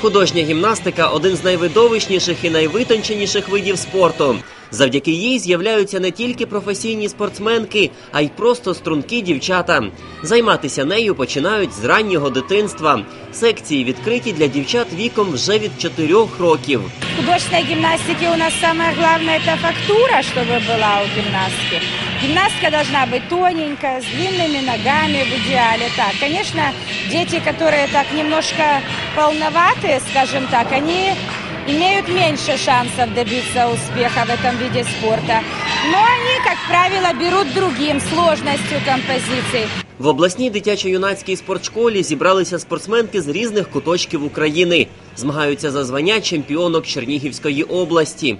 Художня гімнастика один з найвидовищніших і найвитонченіших видів спорту. Завдяки їй з'являються не тільки професійні спортсменки, а й просто стрункі дівчата. Займатися нею починають з раннього дитинства. Секції відкриті для дівчат віком вже від 4 років. Художественной гимнастике у нас самое главное это фактура, чтобы была у гимнастки. Гимнастка должна быть тоненькая, с длинными ногами в идеале. Так, конечно, дети, которые так немножко полноватые, скажем так, они имеют меньше шансов добиться успеха в этом виде спорта. Но они, как правило, берут другим сложностью композиций. В обласній дитячо-юнацькій спортшколі зібралися спортсменки з різних куточків України. Змагаються за звання чемпіонок Чернігівської області.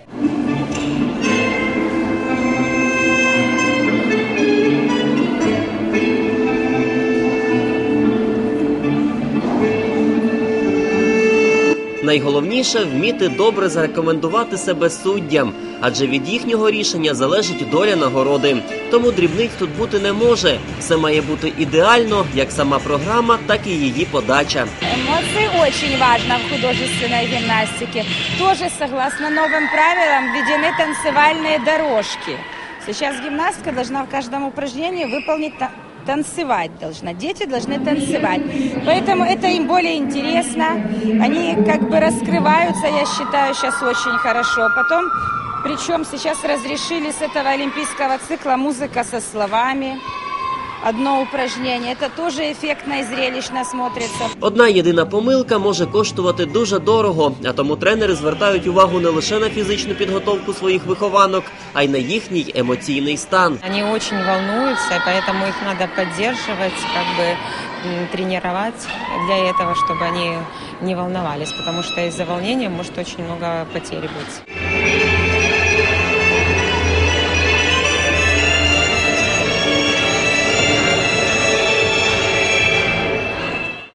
Найголовніше вміти добре зарекомендувати себе суддям, адже від їхнього рішення залежить доля нагороди. Тому дрібниць тут бути не може. Все має бути ідеально, як сама програма, так і її подача. Эмоции очень важно в художественной гимнастике. Тоже, согласно новым правилам, введены танцевальные дорожки. Сейчас гимнастка должна в каждом упражнении выполнить та- танцевать должна. Дети должны танцевать. Поэтому это им более интересно. Они как бы раскрываются, я считаю, сейчас очень хорошо. Потом, причем сейчас разрешили с этого олимпийского цикла музыка со словами. Одно упражнение. Это тоже эффектно и зрелищно смотрится. Одна єдина помилка може коштувати дуже дорого, а тому тренери звертають увагу не лише на фізичну підготовку своїх вихованок, а й на їхній емоційний стан. Они очень волнуются, поэтому их надо поддерживать, как бы м, тренировать для этого, чтобы они не волновались, потому что из-за волнения может очень много потерь быть.